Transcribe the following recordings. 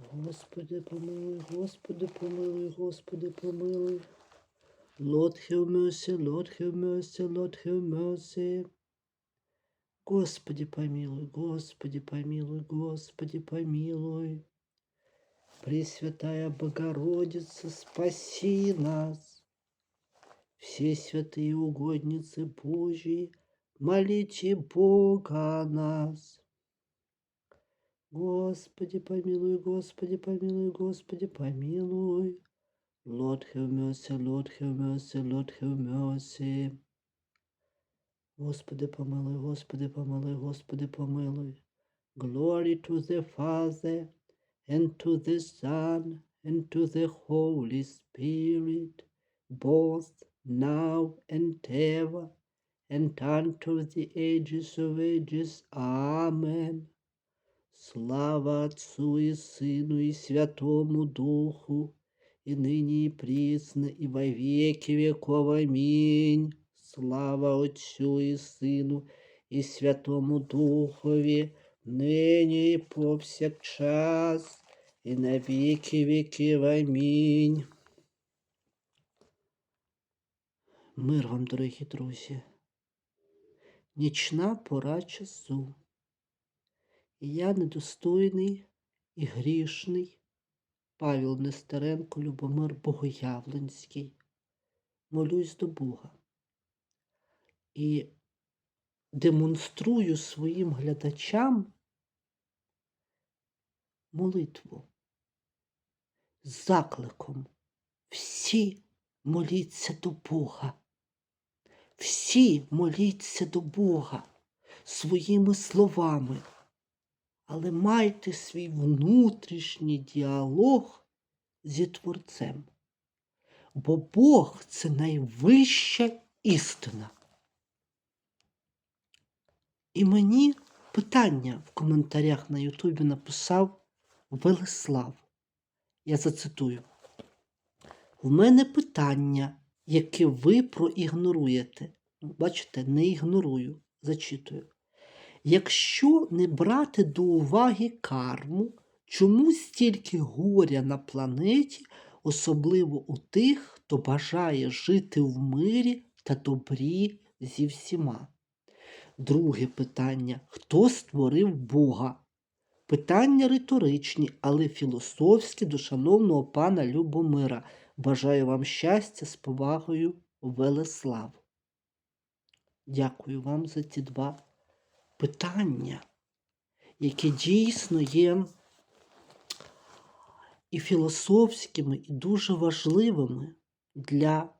Господи, помилуй, Господи, помилуй, Господи, помилуй. Lord have mercy, Lord have mercy, Lord have mercy. Господи, помилуй, Господи, помилуй, Господи, помилуй. Пресвятая Богородица, спаси нас. Все святые угодницы Божьи, молите Бога о нас. Господи, помилуй, Господи, помилуй, Господи, помилуй. Lord have mercy, Lord have mercy, Lord have mercy. Господи, помилуй, Господи, помилуй, Господи, помилуй. Glory to the Father, and to the Son, and to the Holy Spirit, both now and ever, and unto the ages of ages. Amen. Слава Отцу и Сыну и Святому Духу, и ныне и присно, и во веки веков. Аминь. Слава Отцю и Сыну и Святому Духові, нині і повсякчас, і на віки віків. Амінь. Мир вам, дорогі друзі. Нічна пора часу. Я недостойний і грішний Павел Нестеренко, Любомир Богоявленський. Молюсь до Бога і демонструю своїм глядачам молитву з закликом. Всі моліться до Бога. Всі моліться до Бога своїми словами, але майте свій внутрішній діалог зі Творцем. Бо Бог це найвища істина. І мені питання в коментарях на Ютубі написав Велеслав. Я зацитую. У мене питання, яке ви проігноруєте. Бачите, не ігнорую, зачитую. Якщо не брати до уваги карму, чому стільки горя на планеті, особливо у тих, хто бажає жити в мирі та добрі зі всіма? Друге питання: хто створив Бога? Питання риторичні, але філософські до шановного пана Любомира. Бажаю вам щастя з повагою, Велеслав. Дякую вам за ці два питання, які дійсно є і філософськими, і дуже важливими для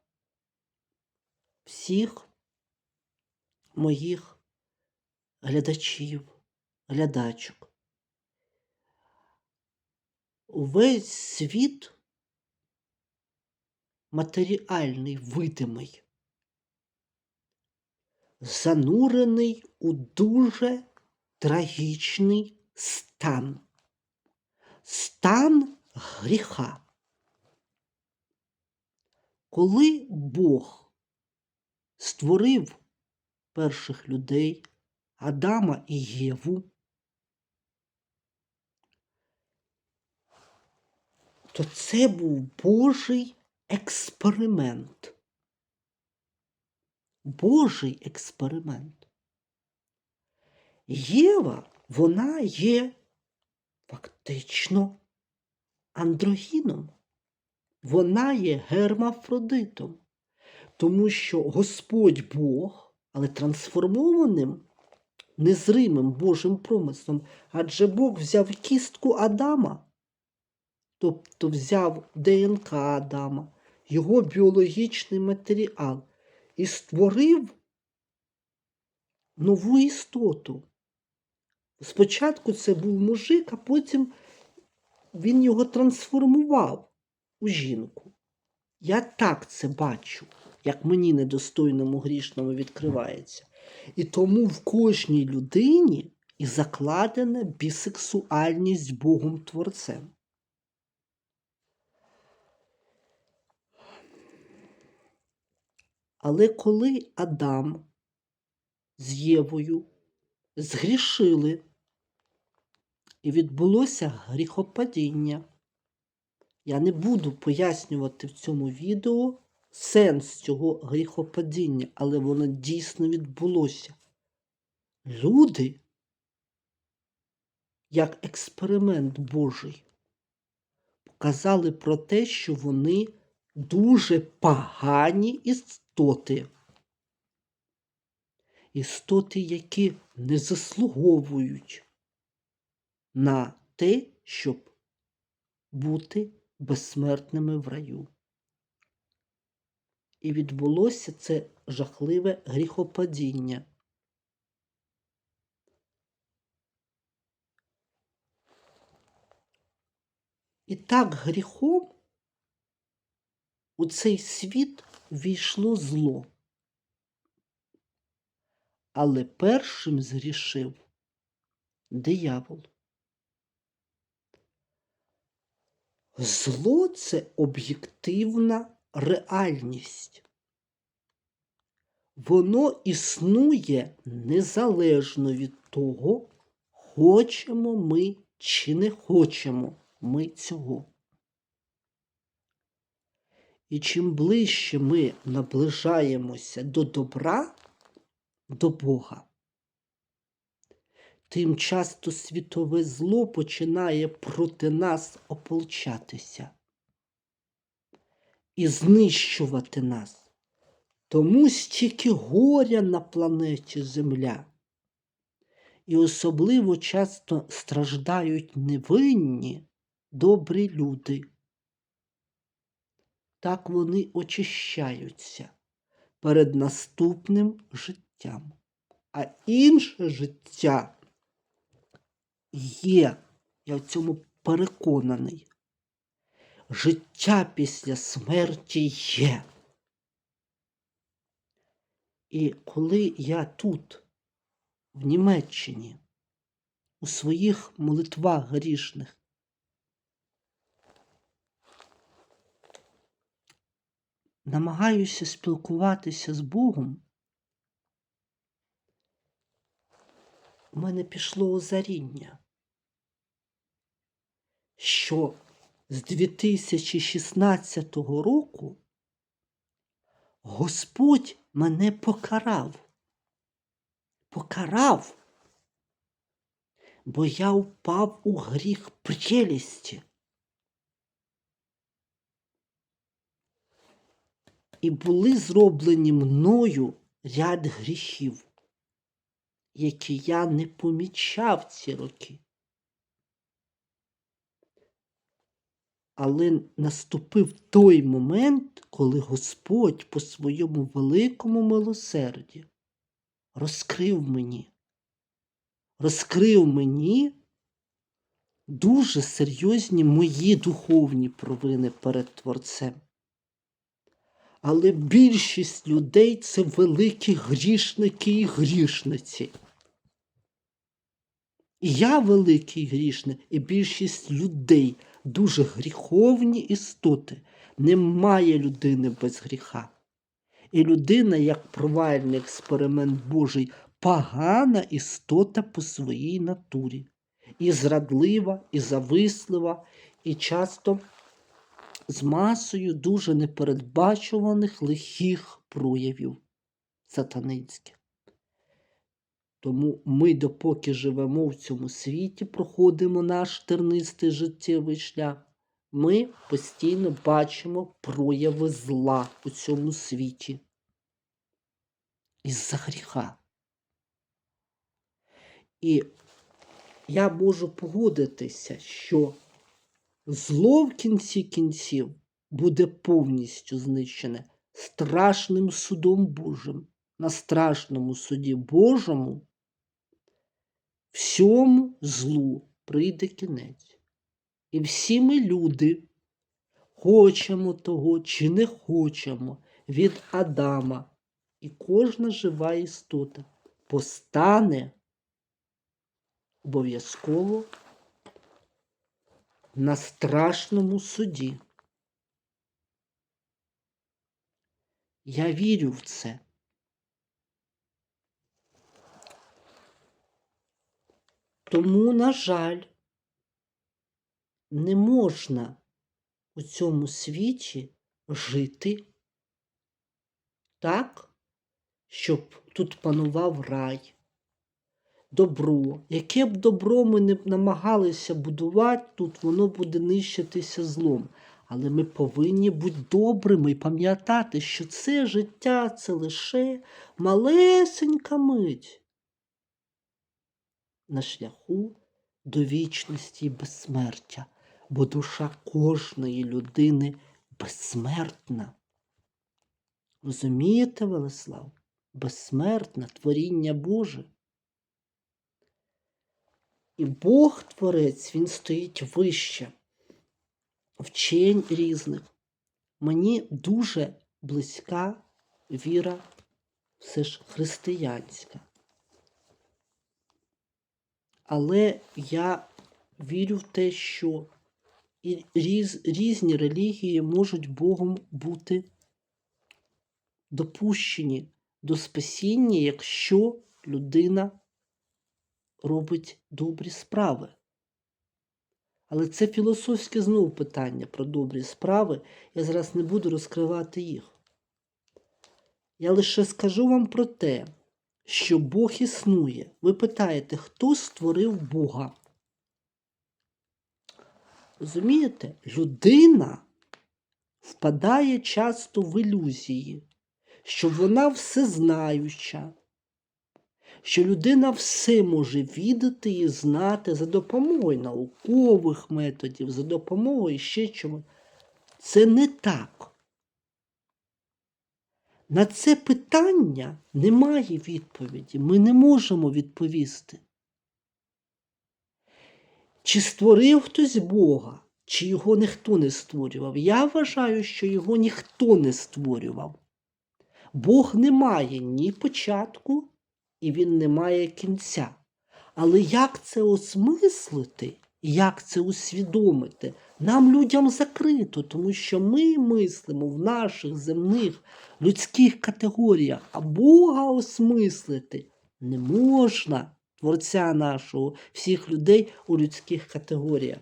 всіх моїх глядачів, глядачок. Увесь світ матеріальний, видимий, занурений у дуже трагічний стан. Стан гріха. Коли Бог створив перших людей Адама і Єву, то це був Божий експеримент. Божий експеримент. Єва, вона є фактично андрогіном. Вона є гермафродитом, тому що Господь Бог, але трансформованим незримим Божим промислом, адже Бог взяв кістку Адама, тобто взяв ДНК Адама, його біологічний матеріал і створив нову істоту. Спочатку це був мужик, а потім він його трансформував у жінку. Я так це бачу, як мені недостойному грішному відкривається. І тому в кожній людині і закладена бісексуальність Богом Творцем. Але коли Адам з Євою згрішили і відбулося гріхопадіння. Я не буду пояснювати в цьому відео сенс цього гріхопадіння, але воно дійсно відбулося. Люди, як експеримент Божий, показали про те, що вони дуже погані істоти. Істоти, які не заслуговують на те, щоб бути безсмертними в раю. І відбулося це жахливе гріхопадіння. І так гріхом у цей світ війшло зло. Але першим згрішив диявол. Зло це об'єктивна реальність. Воно існує незалежно від того, хочемо ми чи не хочемо ми цього. І чим ближче ми наближаємося до добра, до Бога, тим часто світове зло починає проти нас ополчатися і знищувати нас. Тому стільки горя на планеті Земля. І особливо часто страждають невинні добрі люди. Так вони очищаються перед наступним життям. А інше життя є, я в цьому переконаний. Життя після смерті є. І коли я тут, в Німеччині, у своїх молитвах грішних, намагаюся спілкуватися з Богом, у мене пішло озаріння, що з 2016 року Господь мене покарав. Покарав, бо я впав у гріх прелісті. І були зроблені мною ряд гріхів, які я не помічав ці роки. Але наступив той момент, коли Господь по своєму великому милосерді розкрив мені, розкрив мені дуже серйозні мої духовні провини перед Творцем. Але більшість людей це великі грішники і грішниці. І я великий грішник, і більшість людей дуже гріховні істоти. Немає людини без гріха. І людина, як провальний експеримент Божий, погана істота по своїй натурі. І зрадлива, і завислива, і часто з масою дуже непередбачуваних лихих проявів сатанинських. Тому ми, допоки живемо в цьому світі, проходимо наш тернистий життєвий шлях, ми постійно бачимо прояви зла у цьому світі із-за гріха. І я можу погодитися, що зло в кінці кінців буде повністю знищене страшним судом Божим. На страшному суді Божому всьому злу прийде кінець. І всі ми люди, хочемо того чи не хочемо від Адама, і кожна жива істота постане обов'язково на страшному суді. Я вірю в це. Тому, на жаль, не можна у цьому світі жити так, щоб тут панував рай, добро. Яке б добро ми не намагалися будувати, тут воно буде нищитися злом. Але ми повинні бути добрими і пам'ятати, що це життя це лише малесенька мить на шляху до вічності і безсмертя, бо душа кожної людини безсмертна. Розумієте, Велеслав? Безсмертне творіння Боже. І Бог Творець, Він стоїть вище вчень різних. Мені дуже близька віра все ж християнська. Але я вірю в те, що і різ, різні релігії можуть Богом бути допущені до спасіння, якщо людина робить добрі справи. Але це філософське знову питання про добрі справи. Я зараз не буду розкривати їх. Я лише скажу вам про те, що Бог існує. Ви питаєте, хто створив Бога? Розумієте, людина впадає часто в ілюзії, що вона всезнаюча, що людина все може відати і знати за допомогою наукових методів, за допомогою ще чого. Це не так. На це питання немає відповіді. Ми не можемо відповісти. Чи створив хтось Бога, чи його ніхто не створював? Я вважаю, що його ніхто не створював. Бог не має ні початку, і він не має кінця. Але як це осмислити, як це усвідомити, нам людям закрито, тому що ми мислимо в наших земних людських категоріях, а Бога осмислити не можна, Творця нашого, всіх людей у людських категоріях.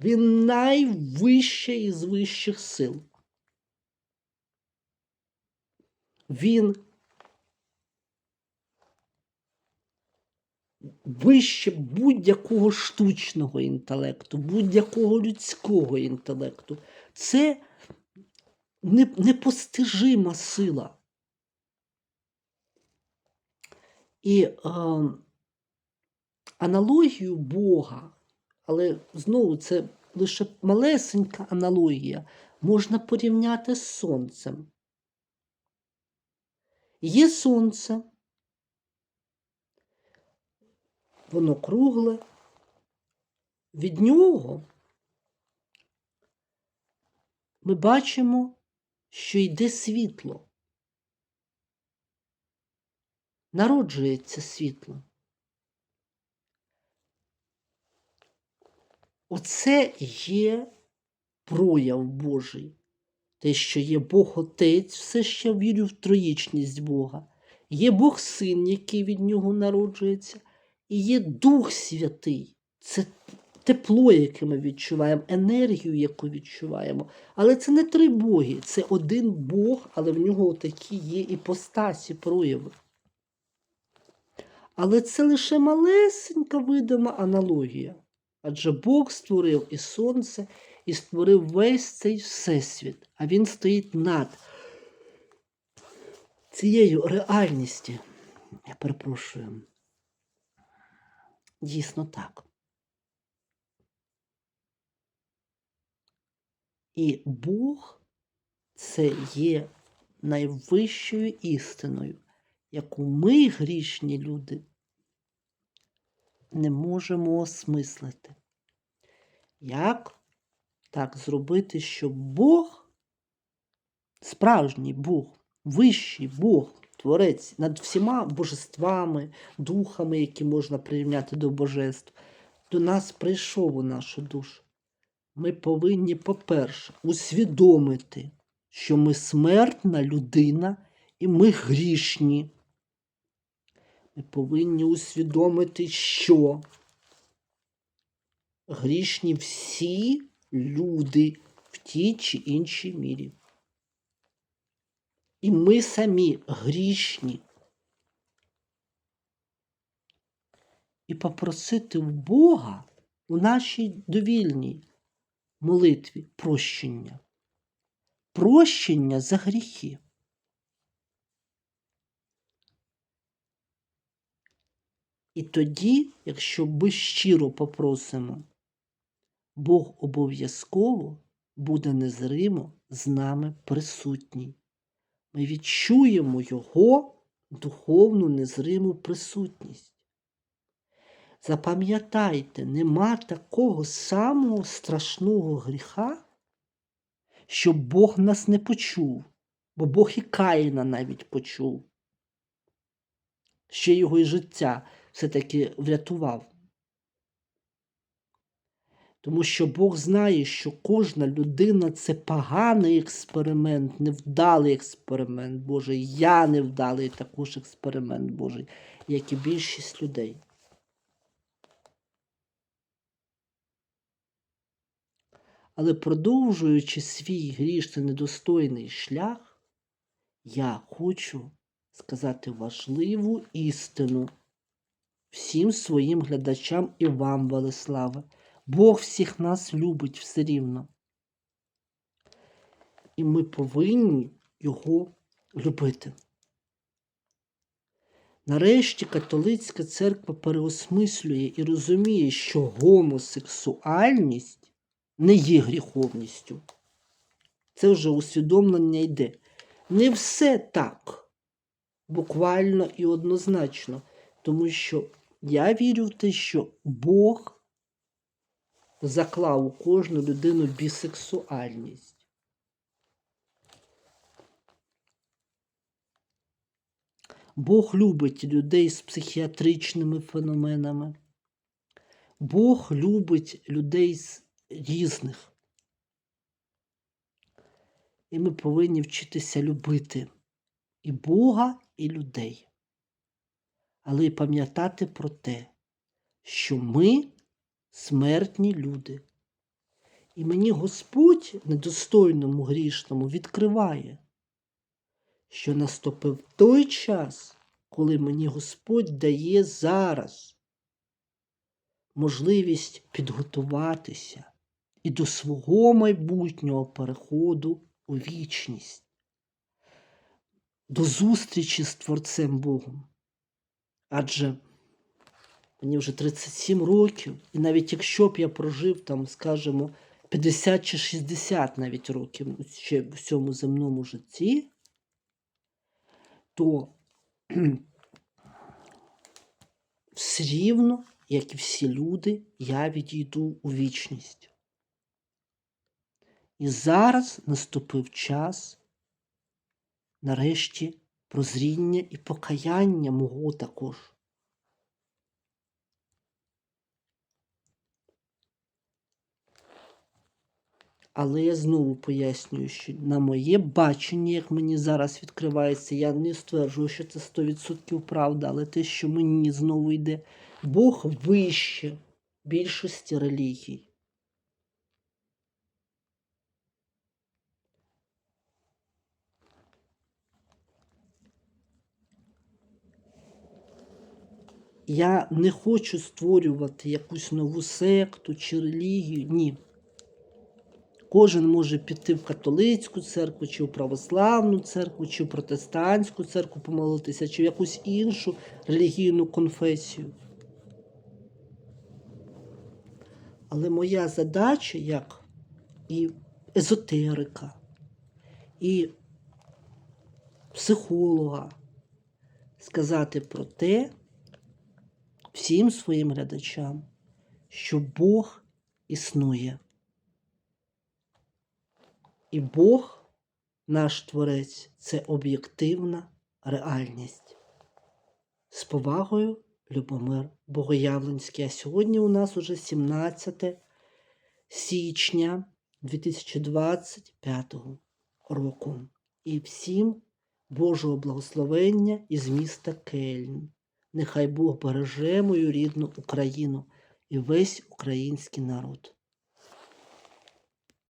Він найвищий із вищих сил. Він вище будь-якого штучного інтелекту, будь-якого людського інтелекту. Це непостижима сила. І е, аналогію Бога, але знову це лише малесенька аналогія, можна порівняти з сонцем. Є сонце, воно кругле, від нього ми бачимо, що йде світло. Народжується світло. Оце є прояв Божий. Те, що є Бог Отець, все ще вірю в троїчність Бога. Є Бог Син, який від нього народжується, і є Дух Святий. Це тепло, яке ми відчуваємо, енергію, яку відчуваємо. Але це не три боги, це один Бог, але в нього такі є іпостасі, прояви. Але це лише малесенька видима аналогія. Адже Бог створив і сонце, і створив весь цей всесвіт, а він стоїть над цією реальністю. Я перепрошую. Дійсно так. І Бог це є найвищою істиною, яку ми, грішні люди, не можемо осмислити. Як так зробити, щоб Бог, справжній Бог, вищий Бог, Творець над всіма божествами, духами, які можна прирівняти до божеств, до нас прийшов у нашу душу. Ми повинні, по-перше, усвідомити, що ми смертна людина і ми грішні. Ми повинні усвідомити, що грішні всі люди в тій чи іншій мірі. І ми самі грішні. І попросити в Бога у нашій довільній молитві прощення. Прощення за гріхи. І тоді, якщо ми щиро попросимо, Бог обов'язково буде незримо з нами присутній. Ми відчуємо Його духовну незриму присутність. Запам'ятайте, нема такого самого страшного гріха, щоб Бог нас не почув, бо Бог і Каїна навіть почув. Ще його і життя все-таки врятував. Тому що Бог знає, що кожна людина це поганий експеримент, невдалий експеримент Божий. Я невдалий також експеримент Божий, як і більшість людей. Але продовжуючи свій грішний недостойний шлях, я хочу сказати важливу істину всім своїм глядачам і вам, Велеславе. Бог всіх нас любить все рівно. І ми повинні його любити. Нарешті католицька церква переосмислює і розуміє, що гомосексуальність не є гріховністю. Це вже усвідомлення йде. Не все так, буквально і однозначно, тому що я вірю в те, що Бог заклав у кожну людину бісексуальність. Бог любить людей з психіатричними феноменами. Бог любить людей з різних. І ми повинні вчитися любити і Бога, і людей. Але й пам'ятати про те, що ми смертні люди. І мені Господь, недостойному грішному, відкриває, що наступив той час, коли мені Господь дає зараз можливість підготуватися і до свого майбутнього переходу у вічність, до зустрічі з Творцем Богом. Адже мені вже 37 років, і навіть якщо б я прожив там, скажімо, 50 чи 60 навіть років ще в цьому земному житті, то все рівно, як і всі люди, я відійду у вічність. І зараз наступив час, нарешті, прозріння і покаяння мого також. Але я знову пояснюю, що на моє бачення, як мені зараз відкривається, я не стверджую, що це 100% правда, але те, що мені знову йде, Бог вище більшості релігій. Я не хочу створювати якусь нову секту чи релігію. Ні. Кожен може піти в католицьку церкву, чи в православну церкву, чи в протестантську церкву помолитися, чи в якусь іншу релігійну конфесію. Але моя задача, як і езотерика, і психолога, сказати про те всім своїм глядачам, що Бог існує. І Бог, наш Творець, це об'єктивна реальність. З повагою, Любомир Богоявленський. А сьогодні у нас уже 17 січня 2025 року. І всім Божого благословення із міста Кельн. Нехай Бог береже мою рідну Україну і весь український народ.